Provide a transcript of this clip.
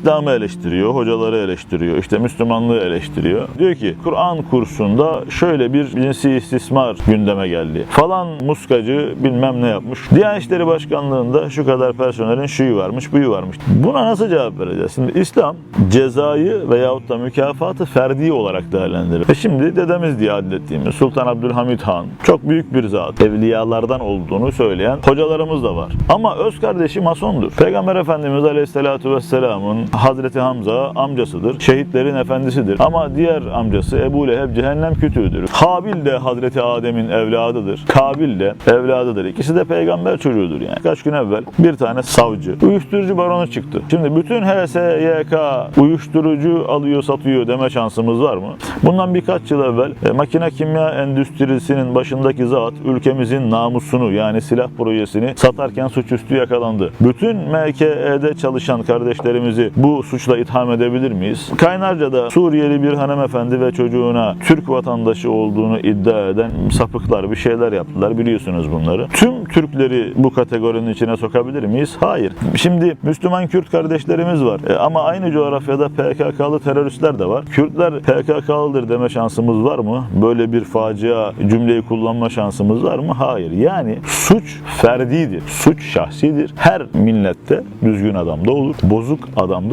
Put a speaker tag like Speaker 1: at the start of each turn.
Speaker 1: İslam'ı eleştiriyor, hocaları eleştiriyor, işte Müslümanlığı eleştiriyor. Diyor ki Kur'an kursunda şöyle bir cinsi istismar gündeme geldi. Falan muskacı bilmem ne yapmış. Diyanet İşleri Başkanlığı'nda şu kadar personelin şuyu varmış, buyu varmış. Buna nasıl cevap vereceğiz? Şimdi İslam cezayı veyahut da mükafatı ferdi olarak değerlendirir. Ve şimdi dedemiz diye adlettiğimiz Sultan Abdülhamit Han çok büyük bir zat. Evliyalardan olduğunu söyleyen hocalarımız da var. Ama öz kardeşi masondur. Peygamber Efendimiz Aleyhisselatü Vesselam'ın Hazreti Hamza amcasıdır. Şehitlerin efendisidir. Ama diğer amcası Ebu Leheb cehennem kütüğüdür. Habil de Hazreti Adem'in evladıdır. Kabil de evladıdır. İkisi de peygamber çocuğudur yani. Kaç gün evvel bir tane savcı uyuşturucu baronu çıktı. Şimdi bütün HSYK uyuşturucu alıyor satıyor deme şansımız var mı? Bundan birkaç yıl evvel e, makine kimya endüstrisinin başındaki zat ülkemizin namusunu yani silah projesini satarken suçüstü yakalandı. Bütün MKE'de çalışan kardeşlerimizi bu suçla itham edebilir miyiz? Kaynarca'da Suriyeli bir hanımefendi ve çocuğuna Türk vatandaşı olduğunu iddia eden sapıklar bir şeyler yaptılar biliyorsunuz bunları. Tüm Türkleri bu kategorinin içine sokabilir miyiz? Hayır. Şimdi Müslüman Kürt kardeşlerimiz var. E, ama aynı coğrafyada PKK'lı teröristler de var. Kürtler PKK'lıdır deme şansımız var mı? Böyle bir facia cümleyi kullanma şansımız var mı? Hayır. Yani suç ferdidir. Suç şahsidir. Her millette düzgün adam da olur. Bozuk adam